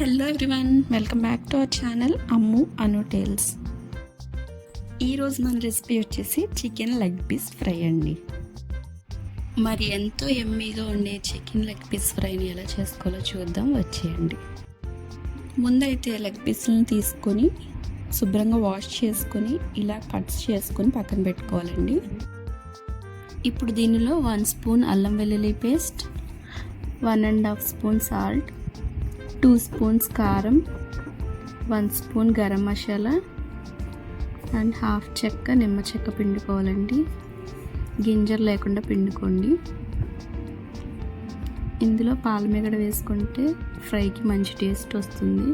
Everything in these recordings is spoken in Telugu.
Hello everyone welcome back to our channel Ammu Anu tales ఈరోజు మన రెసిపీ వచ్చేసి చికెన్ లెగ్ పీస్ ఫ్రై అండి. మరి ఎంతో ఎమ్మీగా ఉండే చికెన్ లెగ్ పీస్ ఫ్రైని ఎలా చేసుకోవాలో చూద్దాం వచ్చేయండి. ముందైతే లెగ్ పీస్లను తీసుకొని శుభ్రంగా వాష్ చేసుకొని ఇలా కట్స్ చేసుకొని పక్కన పెట్టుకోవాలండి. ఇప్పుడు దీనిలో వన్ స్పూన్ అల్లం వెల్లుల్లి paste one and half spoon salt two spoons కారం one spoon garam masala and half చెక్క నిమ్మ చెక్క పిండుకోవాలండి. గింజలు లేకుండా పిండుకోండి. ఇందులో పాలమిగడ వేసుకుంటే ఫ్రైకి మంచి టేస్ట్ వస్తుంది.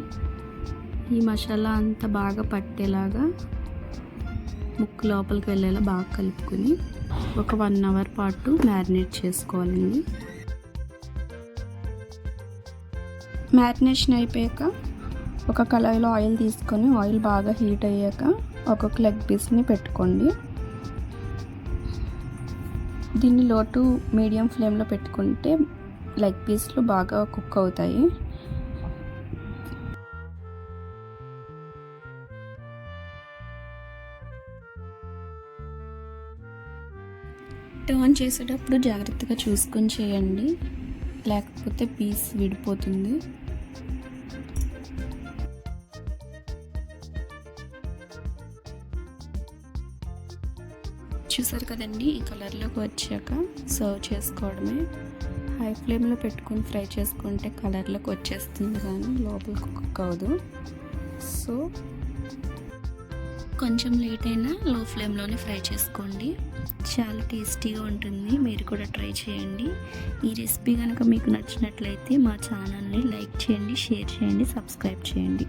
ఈ మసాలా అంతా బాగా పట్టేలాగా ముక్కు లోపలికి వెళ్ళేలా బాగా కలుపుకొని ఒక వన్ అవర్ పాటు మ్యారినేట్ చేసుకోవాలండి. మ్యారినేషన్ అయిపోయాక ఒక కళాయిలో ఆయిల్ తీసుకొని ఆయిల్ బాగా హీట్ అయ్యాక ఒక్కొక్క లెగ్ పీస్ని పెట్టుకోండి. దీన్ని లోటు మీడియం ఫ్లేమ్లో పెట్టుకుంటే లెగ్ పీస్లు బాగా కుక్ అవుతాయి. టర్న్ చేసేటప్పుడు జాగ్రత్తగా చూసుకొని చేయండి. లేకపోతే పీస్ విడిపోతుంది. చూసారు కదండి ఈ కలర్లోకి వచ్చాక సర్వ్ చేసుకోవడమే. హై ఫ్లేమ్లో పెట్టుకొని ఫ్రై చేసుకుంటే కలర్లోకి వచ్చేస్తుంది కానీ లోపలికి కుక్ అవ్వదు సో కొంచెం లేట్ అయినా లో ఫ్లేమ్లోనే ఫ్రై చేసుకోండి. చాలా టేస్టీగా ఉంటుంది. మీరు కూడా ట్రై చేయండి. ఈ రెసిపీ కనుక మీకు నచ్చినట్లయితే మా ఛానల్ని లైక్ చేయండి షేర్ చేయండి సబ్స్క్రైబ్ చేయండి.